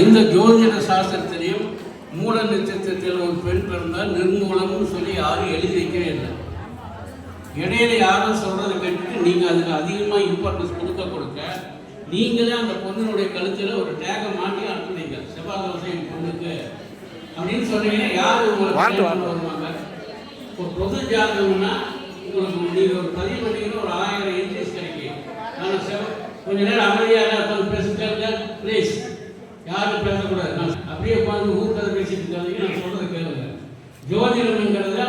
எந்த ஜோதிட சாஸ்திரத்திலையும் மூல நட்சத்திரத்தில் ஒரு பெண் பிறந்தால் நிர்மூலம்னு சொல்லி யாரும் எழுதி வைக்கவே இல்லை. இடையில யாரும் சொல்றதை கேட்டுட்டு நீங்க அதுக்கு அதிகமாக இம்பார்ட்டன்ஸ் கொடுக்க கொடுக்க நீங்களே அந்த பொண்ணுடைய கழுத்துல ஒரு டேகை மாட்டி அனுப்புனீங்க. செவ்வாய் தோசை பொண்ணுக்கு அப்படின்னு சொன்னீங்கன்னா யாரு உங்களுக்கு வருவாங்க? ஒரு பொது ஜாதகம்னா உங்களுக்கு நீங்க ஒரு பதிவு பண்ணீங்கன்னா ஒரு ஆயிரம் இன்ட்ரெஸ்ட் கிடைக்கும். ஆனால் செவ் கொஞ்ச நேரம் அமைதியாக பேசிட்டு ப்ளீஸ் யாரும் பேசக்கூடாது. நான் அப்படியே உட்காந்து ஊர்க்கதை பேசிட்டு இருக்காதீங்க நான் சொல்றதை கேளுங்க. ஜோதிடம்ங்கிறத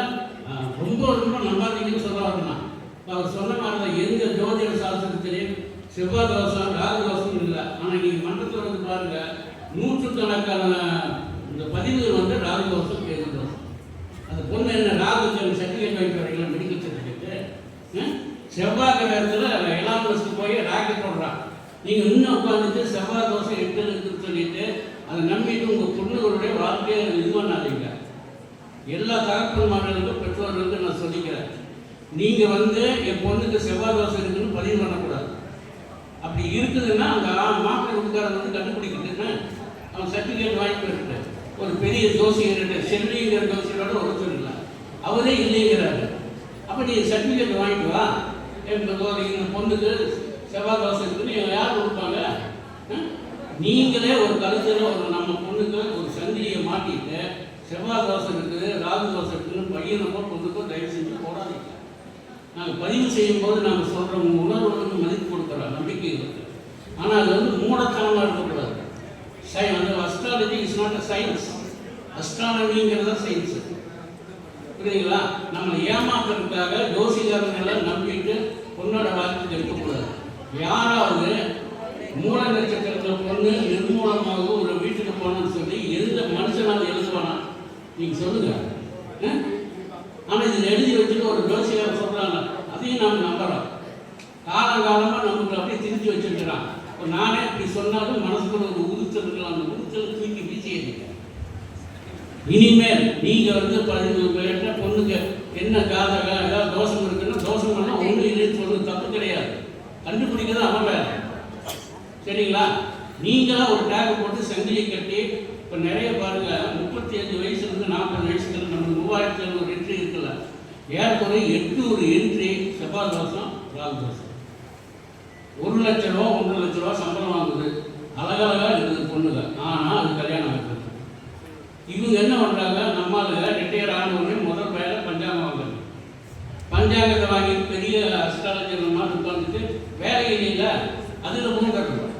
ரொம்ப ரொம்ப நம்பாதீங்கன்னு சொல்ல வரணும் அவர் சொன்ன மாதிரி தான் எந்த ஜோதிட சாஸ்திரத்திலையும் செவ்வாய் தோசம் ராகு தோசம் இல்லை. ஆனால் நீங்கள் மன்றத்தில் வந்து பாருங்க நூற்றுக்கணக்கான இந்த பதிவுகள் வந்து ராகு தோசம் கேது தோசம் அந்த பொண்ணு என்ன ராகு சர்டிஃபிகேட் வாங்கி வரீங்களா மெடிக்கல் சர்டிஃபிகேட்டு செவ்வாய் நேரத்தில் எல்லாம் போய் ராக்கெட் போடுறான் நீங்கள் இன்னும் உட்காந்துட்டு செவ்வாய் தோசை எட்டு இருக்குன்னு சொல்லிட்டு அதை நம்பிட்டு உங்கள் பொண்ணுகளுடைய வாழ்க்கையை இது பண்ணாதீங்க. எல்லா தகப்பன்மார்களுக்கும் பெற்றோர்களுக்கும் நான் சொல்லிக்கிறேன். நீங்கள் வந்து என் பொண்ணுக்கு செவ்வாய் தோசை இருக்குன்னு பதிவு பண்ணக்கூடாது. அப்படி இருக்குதுன்னா அந்த ஆ- மாப்பிள்ளை வீட்டுக்காரன் வந்து கண்டுபிடிக்கிட்டுன்னு அவன் சர்டிஃபிகேட் வாங்கி போயிட்டு ஒரு பெரிய ஜோசியர்கிட்ட செல்விங்கிற ஜோசியரோட ஒரு இல்லை அவரே இல்லைங்கிறாரு. அப்போ நீ சர்டிஃபிகேட் வாங்கிட்டு வா. என் பொண்ணுக்கு செவ்வாய் தோசை இருக்குன்னு யார் கொடுப்பாங்க? நீங்களே ஒரு கருத்தில் ஒரு நம்ம பொண்ணுக்கு ஒரு சந்தியை மாட்டிட்டு செவ்வாய் தோசை இருக்குது ராகு தோசை இருக்குன்னு பையனுக்கோ பொண்ணுக்கோ தயவு செஞ்சு போடாதீங்க. நாங்கள் பதிவு செய்யும்போது நாங்கள் சொல்கிற உணர்வுகளுக்கு மதிப்பு கொடுக்குறோம் நம்பிக்கை இருக்கு. ஆனால் அது வந்து மூடத்தனமாக இருக்கக்கூடாது. சை அந்த astrology is not a science அஸ்ட்ரானமிங்கிறது தான் சயின்ஸ் புரியுதுங்களா? நம்மளை ஏமாத்துறதுக்காக ஜோசிகாரங்களை நம்பிட்டு பொண்ணோட யாராவது மூல நட்சத்திரத்தில் பொண்ணு நிர்மூலமாக ஒரு வீட்டுக்கு போகணும்னு சொல்லி எழுத மனுஷனால் எழுதுவானா? நீங்கள் சொல்லுங்க. ஆனால் இதில் எழுதி வச்சுட்டு ஒரு ஜோசியாக சொல்கிறாங்க அதையும் நாம் நம்புகிறோம் காலங்காலமாக நமக்கு அப்படியே திரிஞ்சு வச்சுருக்கிறான். இப்போ நானே இப்படி சொன்னாலும் மனசுக்குள்ள ஒரு உறுத்தல் இருக்கலாம். அந்த உறுத்தல் தூக்கி வீசி இனிமேல் நீங்கள் வந்து பதினஞ்சு பேர்கிட்ட பொண்ணுக்கு என்ன ஜாதகம் ஏதாவது தோஷம் இருக்குன்னா தோஷம் பண்ணால் ஒன்றும் இல்லைன்னு சொல்றது தப்பு கிடையாது. கண்டுபிடிக்கிறது அவன் வேலை சரிங்களா? நீங்களாம் ஒரு டேக் போட்டு சங்கிலி கட்டி இப்போ நிறைய பாருங்க முப்பத்தி அஞ்சு வயசுலேருந்து நாற்பது வயசுக்கு நம்ம மூவாயிரத்தி எழுநூறு என்ட்ரி இருக்குல்ல. எட்டு ஒரு என்ட்ரி செவ்வாய் தோசம் ராகு தோசம் ஒரு லட்ச ரூபா ஒன்றரை லட்ச ரூபா சம்பளம் வாங்குது. அழகழகா இருக்குது பொண்ணுங்க. ஆனால் அது கல்யாணம் ஆகுது இவங்க என்ன பண்ணுறாங்க நம்மளுக்கு ரிட்டையர் ஆன முதல் பஞ்சாங்கத்தை வாங்கி பெரிய அஸ்ட்ராலஜர் மாதிரி உட்காந்துட்டு வேலை இல்லை அதில் முன்கட்டணும்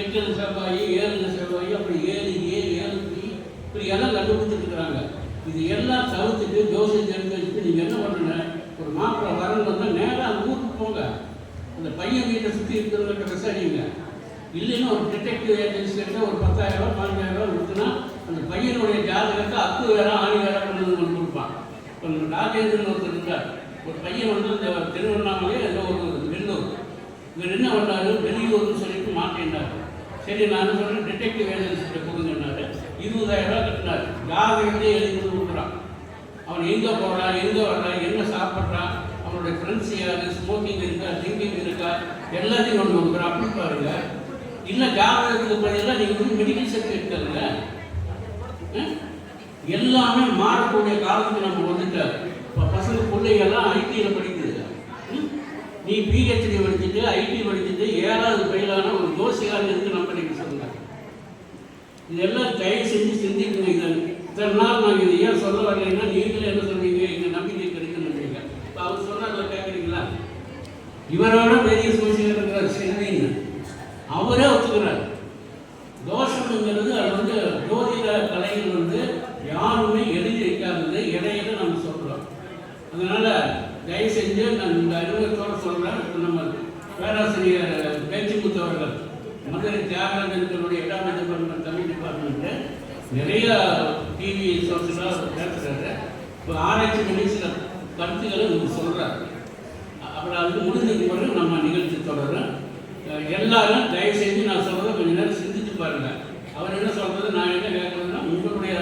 எட்டு செவ்வாய் ஏழு செவ்வாய் அப்படி ஏழு ஏழு ஏழு இப்படி இப்படி எல்லாம் கண்டுபிடிச்சிட்டு இருக்கிறாங்க. இது எல்லாம் தவிர்த்துட்டு ஜோசியம் தெரிஞ்சு வச்சுட்டு நீங்கள் என்ன பண்ணுங்க ஒரு மாப்பிள்ளை வரணும் வந்தால் நேராக அந்த ஊருக்கு போங்க. அந்த பையன் வீட்டை சுற்றி இருக்கிறவங்ககிட்ட விசாரிங்க. இல்லைன்னா ஒரு டிடெக்டிவ் ஏஜென்சிகிட்ட ஒரு பத்தாயிரம் ரூபா பதினஞ்சாயிரம் ரூபா கொடுத்துனா அந்த பையனுடைய ஜாதகத்தை அத்து வேற ஆணி வேற கொண்டு வந்து கொடுப்பான். இப்போ நம்ம ராஜேந்திரன் ஒருத்தர் இருந்தார் ஒரு பையன் வந்து இந்த திருவண்ணாமலையே ஏதோ ஒரு வெள்ளூர் இவர் என்ன பண்ணாரு வெளியூர்னு சொல்லிட்டு மாட்டேன்டார் சரி நான் சொல்கிறேன் டிடெக்டிவ் ஏஜென்சிகிட்ட கொடுங்கன்னாரு இருபதாயிரம் ரூபா கட்டினார். ஜாதகத்தையே எழுதி கொடுக்குறான் அவன் எங்கே போகிறான் எங்கே வர்றான் என்ன சாப்பிட்றான் அவனுடைய ஃப்ரெண்ட்ஸ் யார் ஸ்மோக்கிங் இருக்கா ட்ரிங்கிங் இருக்கா எல்லாத்தையும் கொண்டு கொடுக்குறான் அப்படி பாருங்க. இல்லை ஜாதகத்துக்கு பதிலாக நீங்கள் வந்து மெடிக்கல் சர்டிஃபிகேட் தருங்க. எல்லாமே மாறக்கூடிய காலத்துக்கு நம்ம வந்துட்டார் இப்போ பசங்க ஐடியில் படிக்குது. நீ பிஹெச்டி படிச்சுட்டு ஐடி படிச்சுட்டு ஏழாவது பயிலான ஒரு ஜோசியார் எதுக்கு நம்ம நீங்கள் சொல்லுங்க இதெல்லாம் தயவு செஞ்சு சிந்திக்கணும் இதை. இத்தனை நாள் நாங்கள் இதை ஏன் சொல்ல வரலைன்னா நீங்களே என்ன சொல்றீங்க? எங்கள் நம்பிக்கை கிடைக்கணுன்றீங்க இப்போ அவர் சொன்னார்ல கேட்குறீங்களா இவரோட பெரிய சோசியல் இருக்கிறார் செல்வின்னு அவரே ஒத்துக்கிறார் தோஷம்ங்கிறது அது வந்து ஜோதிட கலைகள் வந்து யாருமே எழுதி வைக்காதது இடையில நம்ம சொல்கிறோம் அதனால தயவு செஞ்சு நான் இந்த அறிமுகத்தோட சொல்கிறேன் இப்போ நம்ம பேராசிரியர் பேச்சுமுத்து அவர்கள் மதுரை தியாகராஜனுடைய எட்டாம் டிபார்ட்மெண்ட் தமிழ் டிபார்ட்மெண்ட்டு நிறைய டிவி சோர்ஸெல்லாம் பேசுகிறாரு இப்போ ஆராய்ச்சி பண்ணி சில கருத்துக்களை உங்களுக்கு சொல்கிறார் அப்புறம் அது முடிஞ்சதுக்கு பிறகு நம்ம நிகழ்ச்சி தொடரும் எல்லாரும் தயவு செஞ்சு நான் சொல்கிறத கொஞ்ச நேரம் சிந்திச்சு பாருங்கள் அவர் என்ன சொல்கிறது நான் என்ன கேட்குறதுன்னா உங்களுடைய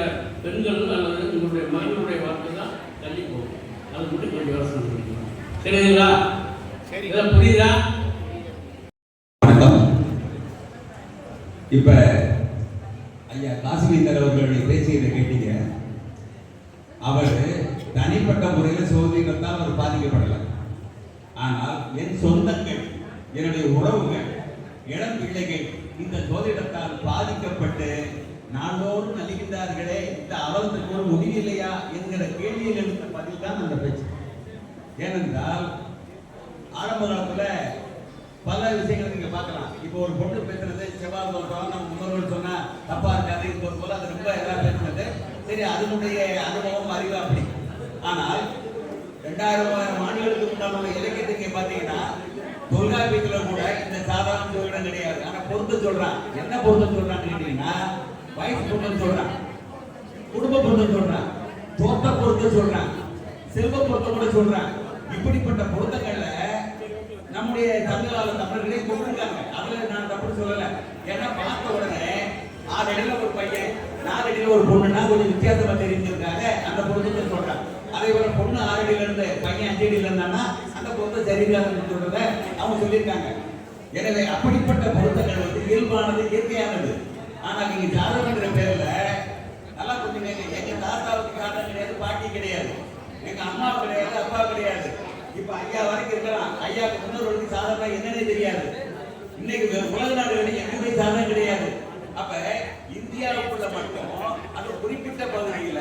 பெண்கள் அல்லது உங்களுடைய மகனுடைய வார்த்தை தான் தள்ளி போகும். அது மட்டும் கொஞ்சம் யோசனை பண்ணிக்கணும். சரிங்களா சரி இதெல்லாம் புரியுதா வணக்கம் இப்போ ஐயா காசிவேந்தர் அவர்களுடைய பேச்சை கேட்டீங்க. அவர் தனிப்பட்ட முறையில் சோதனைகள்தான் அவர் பாதிக்கப்படலை. ஆனால் என் சொந்தங்கள் என்னுடைய உறவுகள் இளம் பிள்ளைகள் இந்த சோதிடத்தால் பாதிக்கப்பட்டு நாளோடு நலிகின்றார்களே இந்த அவலத்துக்கு ஒரு முடிவில்லையா என்கிற கேள்வியில் எடுத்த பதில் தான் அந்த பேச்சு. ஏனென்றால் ஆரம்ப காலத்துல பல விஷயங்களை நீங்க பார்க்கலாம். இப்போ ஒரு பொண்ணு பேசுறது செவ்வாய் தோற்றம் நம்ம முன்னோர்கள் சொன்னா தப்பா இருக்காது இது போல அது ரொம்ப எல்லாம் பேசுறது சரி அதனுடைய அனுபவம் அறிவு அப்படி. ஆனால் ரெண்டாயிரம் மூவாயிரம் ஆண்டுகளுக்கு முன்னாடி உள்ள இலக்கியத்தை நீங்க பாத்தீங்கன்னா தொல்காப்பியத்துல கூட இந்த சாதாரண சொல்லிடம் கிடையாது. ஆனா பொருத்த சொல்றான். என்ன பொருத்த சொல்றான்னு கேட்டீங்கன்னா வயசு பொருத்தம் சொல்றான். குடும்ப பொருத்தம் சொல்றான். தோட்ட பொருத்தம் சொல்றான். செல்வ பொருத்தம் கூட சொல்றான். இப்படிப்பட்ட பொருத்தங்கள்ல நம்முடைய தமிழால தமிழர்களே கொண்டிருக்காங்க. அதுல நான் தப்பு சொல்லல. ஏன்னா பார்த்த உடனே ஆறு ஒரு பையன் நாலு அடியில் ஒரு பொண்ணுன்னா கொஞ்சம் வித்தியாசமா தெரிஞ்சிருக்காங்க. அந்த பொண்ணு சொல்றான். அதே போல பொண்ணு ஆறு அடியில இருந்து பையன் அஞ்சு அடியில் இருந்தான்னா அந்த பொருத்தம் சரியில்லாதுன்னு சொல்றத அவங்க சொல்லியிருக்காங்க. எனவே அப்படிப்பட்ட பொருத்தங்கள் வந்து இயல்பானது இயற்கையானது. ஆனா நீங்க ஜாதகங்கிற பேர்ல நல்லா கொஞ்சம் எங்க தாத்தாவுக்கு காரணம் கிடையாது பாட்டி கிடையாது. எங்க அம்மா கிடையாது அப்பா கிடையாது. இப்ப ஐயா வரைக்கும் இருக்கலாம். ஐயாவுக்கு முன்னோர்களுக்கு சாதனை என்னன்னே தெரியாது. இன்னைக்கு வே- உலக நாடுகளில் எங்குமே சாதனை கிடையாது. அப்ப இந்தியாவுக்குள்ள மட்டும் அந்த குறிப்பிட்ட பகுதியில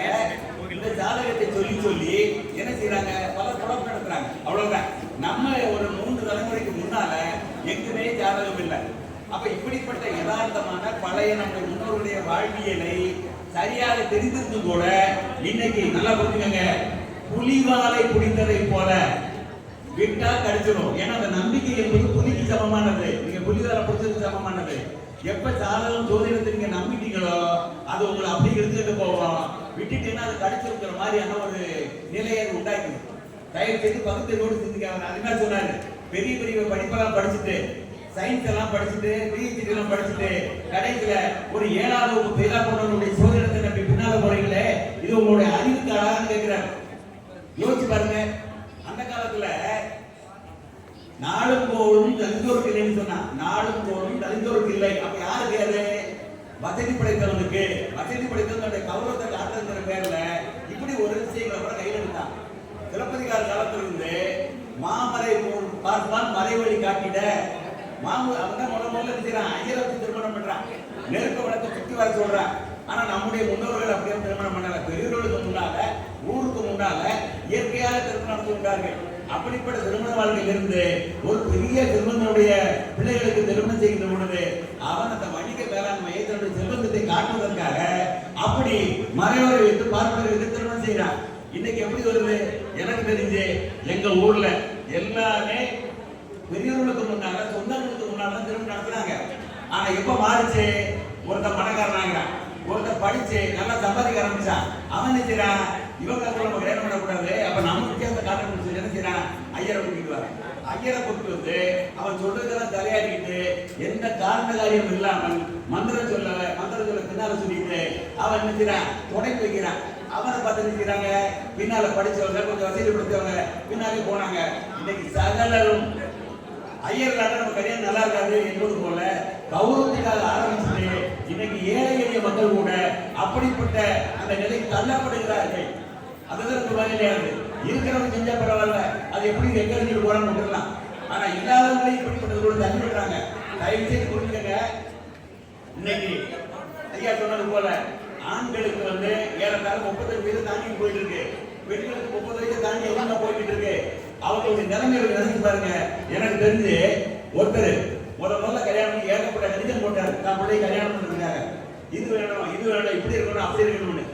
இந்த ஜாதகத்தை சொல்லி சொல்லி என்ன செய்யறாங்க பல குழப்பம் நடத்துறாங்க. அவ்வளவுதான். நம்ம ஒரு மூன்று தலைமுறைக்கு முன்னால எங்குமே ஜாதகம் இல்லை. அப்ப இப்படிப்பட்ட யதார்த்தமான பழைய நம்முடைய முன்னோருடைய வாழ்வியலை சரியாக தெரிந்திருந்தும் கூட இன்னைக்கு நல்லா புரிஞ்சுக்கங்க. புலிவாலை பிடித்ததை போல விட்டா கடிச்சிடும் ஏன்னா அந்த நம்பிக்கை என்பது புலிக்கு சமமானது. நீங்க புலிகார பிடிச்சது சமமானது. எப்ப ஜாதகம் ஜோதிடத்தை நீங்க நம்பிட்டீங்களோ அது உங்களை அப்படி எடுத்துக்கிட்டு போவோம் விட்டுட்டீங்கன்னா அது கடிச்சிருக்கிற மாதிரியான ஒரு நிலையை உண்டாக்கி தயவு செய்து பகுத்தறிவோடு சிந்திக்காங்க அது என்ன சொன்னாரு. பெரிய பெரிய படிப்பெல்லாம் படிச்சுட்டு சயின்ஸ் எல்லாம் படிச்சுட்டு பிஹெச்டி எல்லாம் படிச்சுட்டு கடைசியில ஒரு ஏழாவது ஒரு பெயரா போனவருடைய சோதனத்தை நம்பி பின்னால போறீங்களே இது உங்களுடைய அறிவுக்கு அழகான்னு கேட்கிறார். யோசிச்சு பாருங்க. அந்த காலத்துல நாளும் போலும் தலிந்தோருக்கு இல்லைன்னு சொன்னா நாளும் போலும் தலிந்தோருக்கு இல்லை. அப்ப யாருக்கு அது வசதி படைத்தவனுக்கு வசதி படைத்தவனுடைய கௌரவத்தை காட்டுங்கிற பேர்ல. இப்படி ஒரு விஷயங்களை கூட கையில் எடுத்தான். சிலப்பதிகார காலத்துல இருந்து போல் பார்ப்பான் மறைவழி காட்டிட மாமு அவன் தான் முதல் முதல்ல செய்யறான் ஐயரை திருமணம் பண்றான். நெருக்க வழக்கு சுற்றி வர சொல்றான். ஆனா நம்முடைய முன்னோர்கள் அப்படியே திருமணம் பண்ணல. பெரியவர்களுக்கு முன்னால ஊருக்கு முன்னால இயற்கையாக திருமணம் நடத்தி கொண்டார்கள். அப்படிப்பட்ட திருமண வாழ்க்கையில் இருந்து ஒரு பெரிய திருமணனுடைய பிள்ளைகளுக்கு திருமணம் செய்கின்ற பொழுது அவன் அந்த வணிக வேளாண்மையை தன்னுடைய செல்வந்தத்தை காட்டுவதற்காக அப்படி மறைவரை வைத்து பார்ப்பதை வைத்து திருமணம் செய்கிறான். இன்னைக்கு எப்படி வருது? எனக்கு தெரிஞ்சு எங்க ஊர்ல எல்லாமே பெரியவர்களுக்கு முன்னால சொந்தங்களுக்கு முன்னால தான் திருமணம் நடத்துறாங்க. ஆனா எப்ப மாறிச்சு? ஒருத்தன் பணக்காரனாங்கிறான் ஒருத்தர் படிச்சு நல்லா சம்பாதிக்க ஆரம்பிச்சான். அவன் என்ன செய்யறான் இவங்க கூட நம்ம கல்யாணம் பண்ணக்கூடாது. அப்ப நம்ம வித்தியாசத்தை காட்டணும்னு சொல்லி என்ன செய்யறான் ஐயரை கூட்டிட்டு வர ஐயரை கூட்டிட்டு வந்து அவன் சொல்றதெல்லாம் தலையாடிக்கிட்டு எந்த காரண காரியம் இல்லாமல் மந்திரம் சொல்ல மந்திரம் சொல்ல பின்னால சொல்லிட்டு அவன் என்ன செய்யறான் தொடங்கி வைக்கிறான். அவனை பார்த்து நிற்கிறாங்க பின்னால படிச்சவங்க கொஞ்சம் வசதி படுத்தவங்க பின்னாலே போனாங்க. இன்னைக்கு சகலரும் ஐயர்களாக நம்ம கல்யாணம் நல்லா இருக்காது என்பது போல கௌரவத்துக்காக ஆரம்பிச்சுட்டு இன்னைக்கு ஏழை எளிய மக்கள் கூட அப்படிப்பட்ட அந்த நிலைக்கு தள்ளப்படுகிறார்கள். அதுதான் இந்த வகையிலானது இருக்கிறவங்க செஞ்ச பரவாயில்ல. அது எப்படி எங்க போறான்னு விட்டுறலாம். ஆனா இல்லாதவங்களே இப்படிப்பட்டது கூட தள்ளிவிடுறாங்க தயவு செய்து புரிஞ்சுக்கங்க. இன்னைக்கு ஐயா சொன்னது போல ஆண்களுக்கு வந்து ஏறத்தாழ முப்பத்தஞ்சு வயசு தாண்டி போயிட்டு இருக்கு. பெண்களுக்கு முப்பது வயசு தாண்டி எல்லாம் போயிட்டு இருக்கு. அவங்களுடைய நிலைமைகளை நினைச்சு பாருங்க. எனக்கு தெரிஞ்சு ஒருத்தர் முதல் முதல்ல கல்யாணம் ஏகப்பட்ட கடிதம் போட்டார். நான் பிள்ளை கல்யாணம் இது வேணும் இது வேணும் இப்படி இருக்கணும் அப்படி இருக்கணும்னு.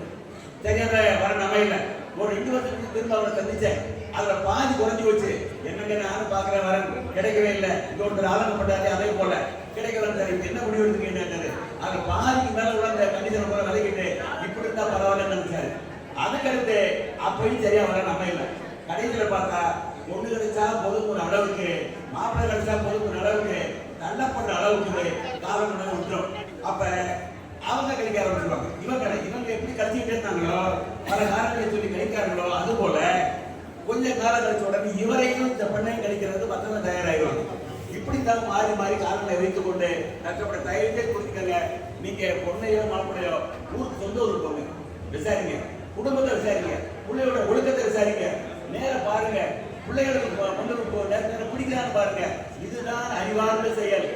தெரியாத வர நமையில ஒரு ரெண்டு வருஷத்துக்கு திரும்ப அவரை சந்திச்சேன். அதுல பாதி குறைஞ்சு போச்சு. என்னங்க நானும் பாக்குறேன் வரேன். கிடைக்கவே இல்லை. இங்க ஒருத்தர் ஆதங்கப்பட்டாரு அதே போல. கிடைக்கல சார் இப்ப என்ன முடிவு எடுத்துக்கிட்டாரு அதுல பாதிக்கு மேல உள்ள அந்த கண்டிஷனை கூட விலகிட்டு இப்படி இருந்தா பரவாயில்லன்னு நினைச்சாரு. அதுக்கடுத்து அப்பயும் சரியா வர நம்ம கடைசியில பார்த்தா பொண்ணு கிடைச்சா பொதுக்கு ஒரு அளவுக்கு மாப்பிள்ளை கிடைச்சா பொதுக்கு ஒரு அளவுக்கு தள்ளப்பட்ட அளவுக்கு காலம் விட்டுரும் அப்ப அவங்க கிடைக்க ஆரம்பிச்சிருவாங்க இவங்க இவங்க எப்படி கிடைச்சிக்கிட்டே இருந்தாங்களோ பல காரணங்களை சொல்லி கிடைக்காங்களோ அது போல கொஞ்ச காலம் கழிச்ச உடனே இவரையும் இந்த பெண்ணையும் கழிக்கிறது மற்றவங்க தயாராகிடுவாங்க இப்படித்தான் மாறி மாறி காலங்களை வைத்துக் கொண்டு தக்கப்பட தயவுசெய்து புரிஞ்சுக்கங்க. நீங்க பொண்ணையோ மாப்பிள்ளையோ ஊருக்கு சொந்த ஊருக்கு போங்க. விசாரிங்க. குடும்பத்தை விசாரிங்க. பிள்ளையோட ஒழுக்கத்தை விசாரிங்க. நேர பாருங்க. பிள்ளைகளுக்கு கொண்டு நேரம் பிடிக்கிறான்னு பாருங்க. இதுதான் அறிவார்ந்த செயல்.